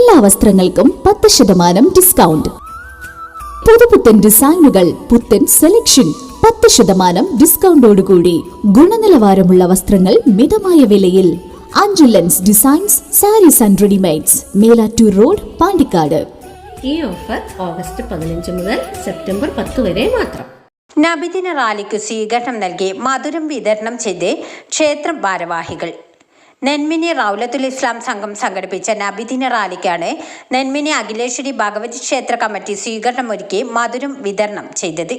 എല്ലാ വസ്ത്രങ്ങൾക്കും പത്ത് ശതമാനം ഡിസ്കൗണ്ട് പുതുപുത്തൻ ഡിസൈനുകൾ പുത്തൻ സെലക്ഷൻ പത്ത് ശതമാനം ഡിസ്കൗണ്ടോടുകൂടി ഗുണനിലവാരമുള്ള വസ്ത്രങ്ങൾ മിതമായ വിലയിൽ. അഞ്ചുലൻസ് designs saris and readymades Melattur road Pandikkad. ഈ ഓഫർ ഓഗസ്റ്റ് പതിനഞ്ച് മുതൽ സെപ്റ്റംബർ പത്ത് വരെ മാത്രം. നബിദിന റാലിക്ക് സ്വീകരണം നൽകി മധുരം വിതരണം ചെയ്ത് ക്ഷേത്രം ഭാരവാഹികൾ. നെന്മിനി റൗലത്തുൽ ഇസ്ലാം സംഘം സംഘടിപ്പിച്ച നബിദിന റാലിക്കാണ് നെന്മിനി അഖിലേശ്വരി ഭഗവതി ക്ഷേത്ര കമ്മിറ്റി സ്വീകരണമൊരുക്കി മധുരം വിതരണം ചെയ്തത്.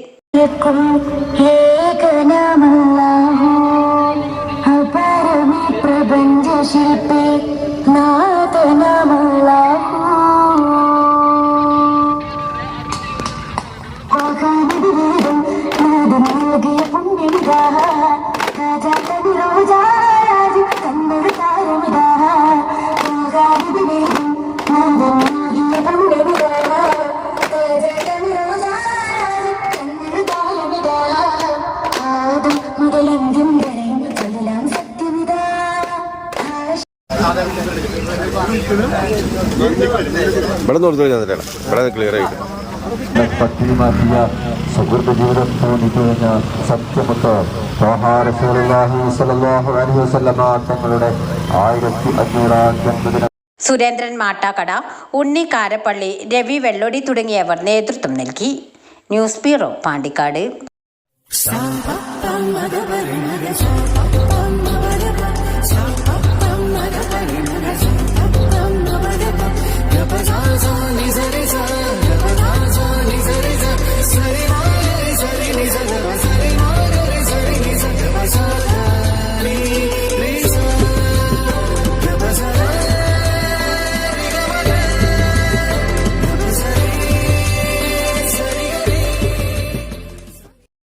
ഇവിടെ ഞാൻ തരാം ഇവിടെ ക്ലിയർ ആയിട്ട്. സുഹൃത്ത് ജീവിതം തോന്നിക്കഴിഞ്ഞ സത്യമുത്ത് തങ്ങളുടെ ആയിരത്തി അഞ്ഞൂറാം ജന്മദിന സുരേന്ദ്രൻ മാട്ടാക്കട ഉണ്ണി കാരപ്പള്ളി രവി വെള്ളോടി തുടങ്ങിയവർ നേതൃത്വം നൽകി. News bureau Pandikkad.